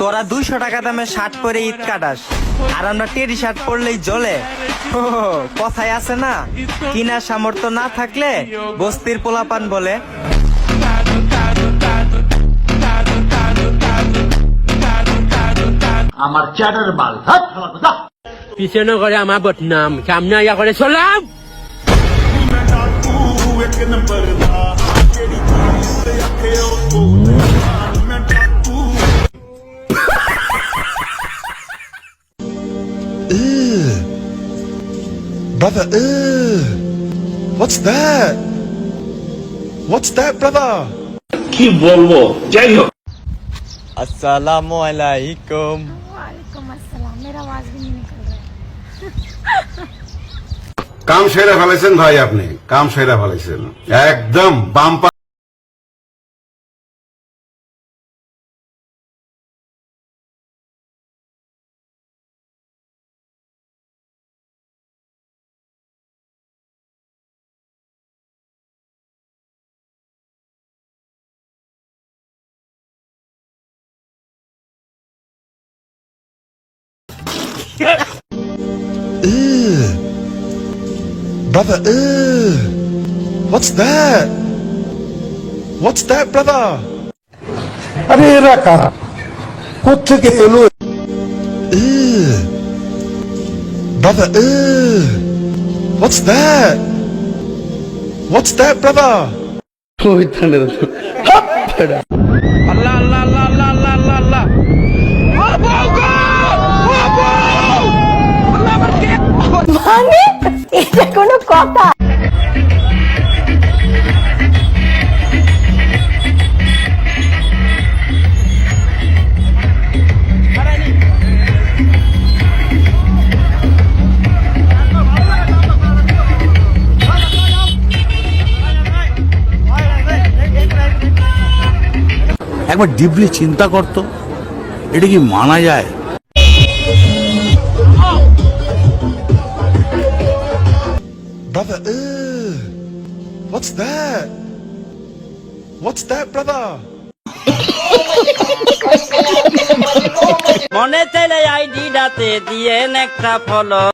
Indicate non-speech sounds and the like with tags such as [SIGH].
তোরা দুইশো টাকা দামে শার্ট পরে ঈদ কাটাস। আর আমরা টেরি শার্ট পরলেই জ্বলে। কথায় আছে না? কিনার সামর্থ্য না থাকলে বস্তির পোলাপান বলে। আমার চ্যাটার কথা পিছনে করে আমার বদনাম সামনে আয়া করে চলাম। Brother, ugh. What's that? What's that, brother? কি বলবো যাই হোক আসসালামু আলাইকুম वालेकुम अस्सलाम मेरा आवाज भी नहीं निकल रहा है কাম সেরা ফেলাইছেন ভাই আপনি কাম সেরা ফেলাইছেন একদম বাম্পা Ugh. Brother, ugh. What's that? What's that, brother? আরে এরা কারা কোথেকে এলো Ugh. Brother, ugh. What's that? What's that, brother? মানে কোনো কথা একবার ডিপলি চিন্তা করতো এটা কি মানা যায় Brother, ugh. What's that? What's that, brother? [LAUGHS] মনে চাইলে আইডিটাতে দিয়েন একটা ফলো